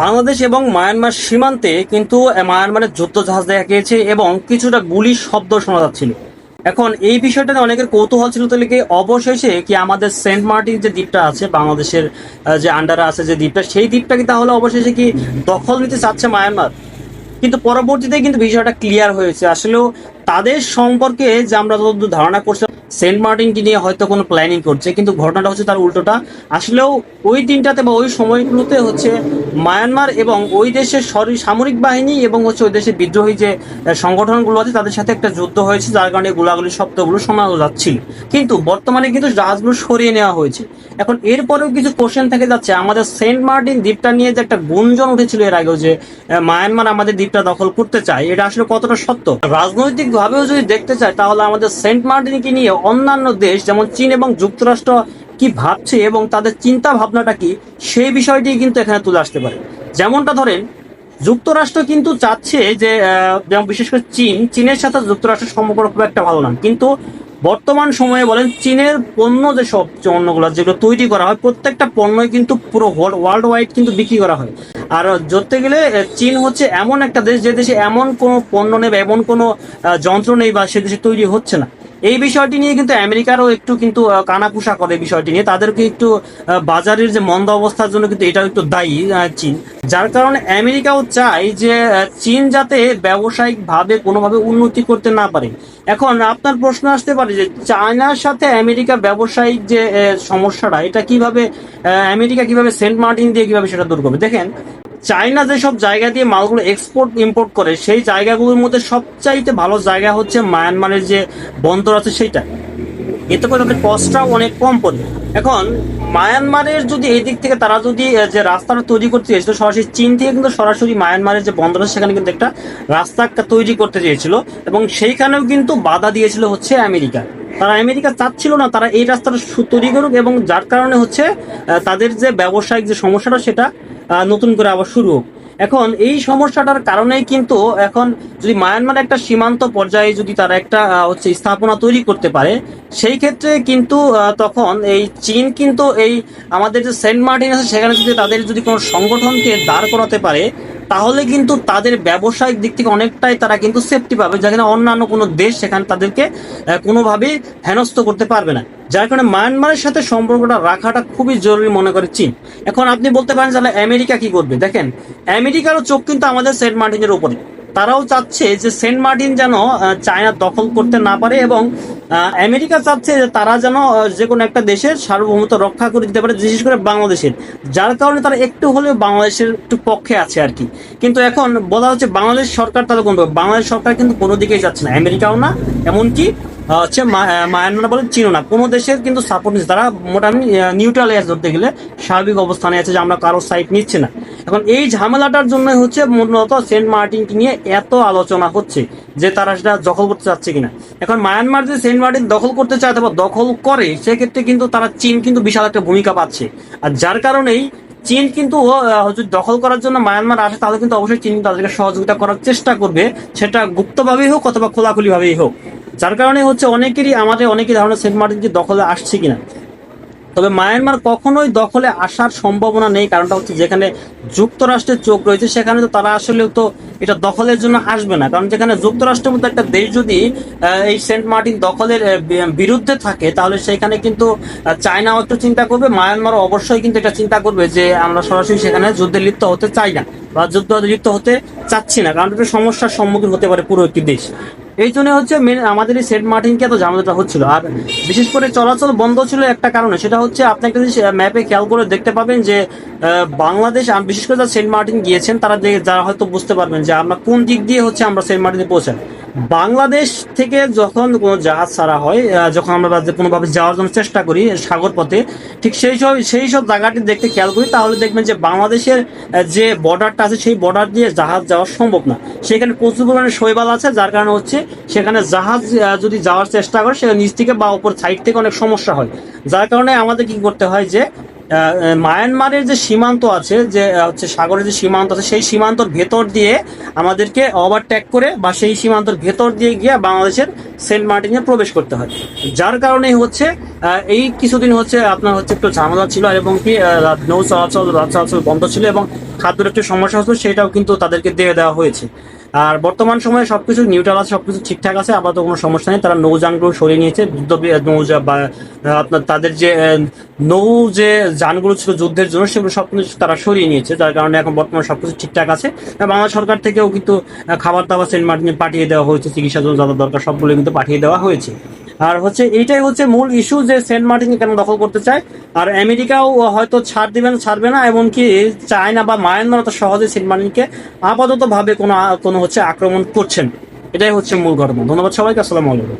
বাংলাদেশ এবং মায়ানমার সীমান্তে কিন্তু মায়ানমারের যুদ্ধ জাহাজ দেখা গিয়েছে এবং কিছুটা গুলির শব্দ শোনা যাচ্ছিল। এখন এই বিষয়টা অনেকের কৌতূহল ছিল তাহলে কি অবশেষে কি আমাদের সেন্ট মার্টিন যে দ্বীপটা আছে, বাংলাদেশের যে আন্ডারে আছে যে দ্বীপটা, সেই দ্বীপটা কি তাহলে অবশেষে কি দখল নিতে চাচ্ছে মায়ানমার? কিন্তু পরবর্তীতে কিন্তু বিষয়টা ক্লিয়ার হয়েছে। আসলেও তাদের সম্পর্কে যে আমরা যতদূর ধারণা করছি সেন্ট মার্টিনকে নিয়ে হয়তো কোনো প্ল্যানিং করছে, কিন্তু ঘটনাটা হচ্ছে তার উল্টোটা। আসলেও ওই দিনটাতে বা ওই সময়গুলোতে হচ্ছে মায়ানমার এবং ওই দেশের সরি, সামরিক বাহিনী এবং হচ্ছে ওই দেশের বিদ্রোহী যে সংগঠনগুলো আছে, তাদের সাথে একটা যুদ্ধ হয়েছে, যার কারণে গোলাগুলি শব্দগুলো শোনা যাচ্ছিল। কিন্তু বর্তমানে কিন্তু জাহাজগুলো সরিয়ে নেওয়া হয়েছে। এখন এরপরেও কিছু কোশ্চেন থেকে যাচ্ছে। আমাদের সেন্ট মার্টিন দ্বীপটা নিয়ে যে একটা গুঞ্জন উঠেছিল এর আগেও যে মায়ানমার আমাদের দ্বীপটা দখল করতে চায়, এটা আসলে কতটা সত্য? রাজনৈতিকভাবেও যদি দেখতে চায়, তাহলে আমাদের সেন্ট মার্টিনকে নিয়ে অন্যান্য দেশ, যেমন চীন এবং যুক্তরাষ্ট্র, কি ভাবছে এবং তাদের চিন্তা ভাবনাটা কি, সেই বিষয়টি কিন্তু এখানে তুলে আসতে পারে। যেমনটা ধরেন, যুক্তরাষ্ট্র কিন্তু চাচ্ছে যে যেমন বিশেষ করে চীন, চীনের সাথে যুক্তরাষ্ট্রের সম্পর্ক খুব একটা ভালো না। কিন্তু বর্তমান সময়ে বলেন, চীনের পণ্য যে সব পণ্যগুলো, যেগুলো তৈরি করা হয়, প্রত্যেকটা পণ্যই কিন্তু পুরো ওয়ার্ল্ড ওয়াইড কিন্তু বিক্রি করা হয়। আর ধরতে গেলে চীন হচ্ছে এমন একটা দেশ, যে দেশে এমন কোনো পণ্য নেই বা এমন কোনো যন্ত্র নেই বা সে দেশে তৈরি হচ্ছে না। এই বিষয়টি নিয়ে কিন্তু আমেরিকারও একটু কিন্তু আহ, কানাকুশা করে বিষয়টি নিয়ে। তাদেরকে একটু বাজারের যে মন্দ অবস্থার জন্য কিন্তু এটাও একটু দায়ী চীন। যার কারণে আমেরিকাও চায় যে চীন যাতে ব্যবসায়িক ভাবে কোনোভাবে উন্নতি করতে না পারে। এখন আপনার প্রশ্ন আসতে পারে যে চায়নার সাথে আমেরিকা ব্যবসায়িক যে সমস্যাটা এটা কীভাবে আমেরিকা কীভাবে সেন্ট মার্টিন দিয়ে কীভাবে সেটা দূর করবে? দেখেন চায়না যেসব জায়গা দিয়ে মালগুলো এক্সপোর্ট ইম্পোর্ট করে, সেই জায়গাগুলোর মধ্যে সবচাইতে ভালো জায়গা হচ্ছে মায়ানমারের যে বন্দর আছে সেইটা। এতে করে তাদের কস্টটাও অনেক কম পড়বে এখন, মায়ানমারের যদি এই দিক থেকে তারা যদি যে রাস্তাটা তৈরি করতে চেয়েছিল, সরাসরি চীন থেকে কিন্তু সরাসরি মায়ানমারের যে বন্দর আছে, সেখানে কিন্তু একটা রাস্তা তৈরি করতে চেয়েছিল এবং সেইখানেও কিন্তু বাধা দিয়েছিল হচ্ছে আমেরিকা। তারা আমেরিকা চাচ্ছিল না তারা এই রাস্তাটা তৈরি করুক এবং যার কারণে হচ্ছে তাদের যে ব্যবসায়িক যে সমস্যাটা, সেটা নতুন করে আবার শুরু হোক। এখন এই সমস্যাটার কারণেই কিন্তু এখন যদি মায়ানমার একটা সীমান্ত পর্যায়ে যদি তারা একটা হচ্ছে স্থাপনা তৈরি করতে পারে, সেই ক্ষেত্রে কিন্তু তখন এই চীন কিন্তু এই আমাদের যে সেন্ট মার্টিন আছে, সেখানে যদি তাদের যদি কোনো সংগঠনকে দাঁড় করাতে পারে তাহলে কিন্তু তাদের ব্যবসায়িক দিক থেকে অনেকটাই তারা কিন্তু সেফটি পাবে। যেখানে অন্যান্য কোনো দেশ সেখানে তাদেরকে কোনোভাবেই হেনস্থ করতে পারবে না। যার কারণে মায়ানমারের সাথে সম্পর্কটা রাখাটা খুবই জরুরি মনে করে চীন। এখন আপনি বলতে পারেন তাহলে আমেরিকা কি করবে? দেখেন, আমেরিকারও চোখ কিন্তু আমাদের সেন্ট মার্টিনের উপরে। তারাও চাচ্ছে যে সেন্ট মার্টিন যেন চায়না দখল করতে না পারে এবং আমেরিকা চাচ্ছে যে তারা যেন যে কোনো একটা দেশের সার্বভৌমত্ব রক্ষা করে দিতে পারে, বিশেষ করে বাংলাদেশের। যার কারণে তারা একটু হলেও বাংলাদেশের একটু পক্ষে আছে আর কি। কিন্তু এখন বলা হচ্ছে বাংলাদেশ সরকার তারা কোন বাংলাদেশ সরকার কিন্তু কোনো দিকেই যাচ্ছে না। আমেরিকাও না, এমনকি হচ্ছে মায়ানমার বলে চীনও না। কোনো দেশের কিন্তু সাপোর্ট নিচ্ছে তারা মোটামুটি নিউট্রাল এয়ার ধরতে গেলে স্বাভাবিক অবস্থানে আছে যে আমরা কারও সাইড নিচ্ছে না। এখন এই ঝামেলাটার জন্য হচ্ছে মূলত সেন্ট মার্টিনকে নিয়ে এত আলোচনা হচ্ছে যে তারা সেটা দখল করতে চাচ্ছে কিনা। এখন মায়ানমার যে সেন্ট মার্টিন দখল করতে চায় অথবা দখল করে, সেক্ষেত্রে কিন্তু তারা চীন কিন্তু বিশাল একটা ভূমিকা পাচ্ছে। আর যার কারণেই চীন কিন্তু দখল করার জন্য মায়ানমার আসে, তাহলে কিন্তু অবশ্যই চীন তাদেরকে সহযোগিতা করার চেষ্টা করবে। সেটা গুপ্তভাবেই হোক অথবা খোলাখুলি ভাবেই হোক। যার কারণে হচ্ছে অনেকেরই আমাদের অনেকেই ধারণা সেন্ট মার্টিন যে দখলে আসছে কিনা। তবে মায়ানমার কখনোই দখলে আসার সম্ভাবনা নেই, কারণটা হচ্ছে যেখানে যুক্তরাষ্ট্রের চোখ রয়েছে, সেখানে তো তারা আসলে তো এটা দখলের জন্য আসবে না। কারণ যেখানে যুক্তরাষ্ট্রের মতো একটা দেশ যদি এই সেন্ট মার্টিন দখলের বিরুদ্ধে থাকে, তাহলে সেখানে কিন্তু চায়নাও একটু চিন্তা করবে, মায়ানমারও অবশ্যই কিন্তু এটা চিন্তা করবে যে আমরা সরাসরি সেখানে যুদ্ধে লিপ্ত হতে চাই না বা যুদ্ধে লিপ্ত হতে চাচ্ছি না, কারণ এটা সমস্যার সম্মুখীন হতে পারে পুরো একটি দেশ। এই জন্য হচ্ছে আমাদের এই সেন্ট মার্টিনকে এত ঝামেলাটা হচ্ছিল। আর বিশেষ করে চলাচল বন্ধ ছিল একটা কারণে, সেটা হচ্ছে আপনি একটা জিনিস ম্যাপে খেয়াল করে দেখতে পাবেন যে বাংলাদেশ বিশেষ করে যারা সেন্ট মার্টিন গিয়েছেন, তারা যারা হয়তো বুঝতে পারবেন যে আমরা কোন দিক দিয়ে হচ্ছে আমরা সেন্ট মার্টিনে পৌঁছাই। বাংলাদেশ থেকে যখন কোনো জাহাজ ছাড়া হয় যখন আমরা কোনোভাবে যাওয়ার জন্য চেষ্টা করি সাগর পথে, ঠিক সেই সব সেই সব জায়গাটি দেখতে খেয়াল করি, তাহলে দেখবেন যে বাংলাদেশের যে বর্ডারটা আছে, সেই বর্ডার দিয়ে জাহাজ যাওয়া সম্ভব না। সেখানে প্রচুর পরিমাণে শৈবাল আছে, যার কারণে হচ্ছে সেখানে জাহাজ যদি যাওয়ার চেষ্টা করে সেখানে নিচ থেকে বা ওপর সাইড থেকে অনেক সমস্যা হয়। যার কারণে আমাদের কি করতে হয় যে মায়ানমারের যে সীমান্ত আছে, যে হচ্ছে সাগরের যে সীমান্ত আছে, সেই সীমান্তর ভেতর দিয়ে আমাদেরকে ওভারটেক করে বা সেই সীমান্তর ভেতর দিয়ে গিয়ে বাংলাদেশের সেন্ট মার্টিনে প্রবেশ করতে হয়। যার কারণে হচ্ছে এই কিছুদিন হচ্ছে আপনার হচ্ছে একটু ঝামেলা ছিল এবং কি নৌ চলাচল, রাত চলাচল বন্ধ ছিল এবং খাদ্যের একটু সমস্যা হতো সেটাও কিন্তু তাদেরকে দিয়ে দেওয়া হয়েছে। আর বর্তমান সময়ে সবকিছু নিউট্রাল আছে, সবকিছু ঠিকঠাক আছে, আপাতত কোনো সমস্যা নেই। তারা নৌযানগুলো সরিয়ে নিয়েছে, যুদ্ধ নৌজা বা আপনার তাদের যে নৌ যে যানগুলো ছিল যুদ্ধের জন্য, সেগুলো সব কিছু তারা সরিয়ে নিয়েছে। যার কারণে এখন বর্তমানে সবকিছু ঠিকঠাক আছে। বাংলা সরকার থেকেও কিন্তু খাবার দাবার সেন্ট মার্টিনে পাঠিয়ে দেওয়া হয়েছে, চিকিৎসার জন্য যত দরকার, সবগুলো কিন্তু পাঠিয়ে দেওয়া হয়েছে। আর হচ্ছে, এইটাই হচ্ছে মূল ইস্যু যে সেন্ট মার্টিন কেন দখল করতে চায়? আর আমেরিকাও হয়তো ছাড় দিবেন ছাড়বে না, এমনকি চায়না বা মায়ানমার তো সহজে সিনমানিকে মার্টিনকে আপাতত ভাবে কোনো কোনো হচ্ছে আক্রমণ করছেন। এটাই হচ্ছে মূল ঘটনা। ধন্যবাদ সবাইকে, আসসালামু আলাইকুম।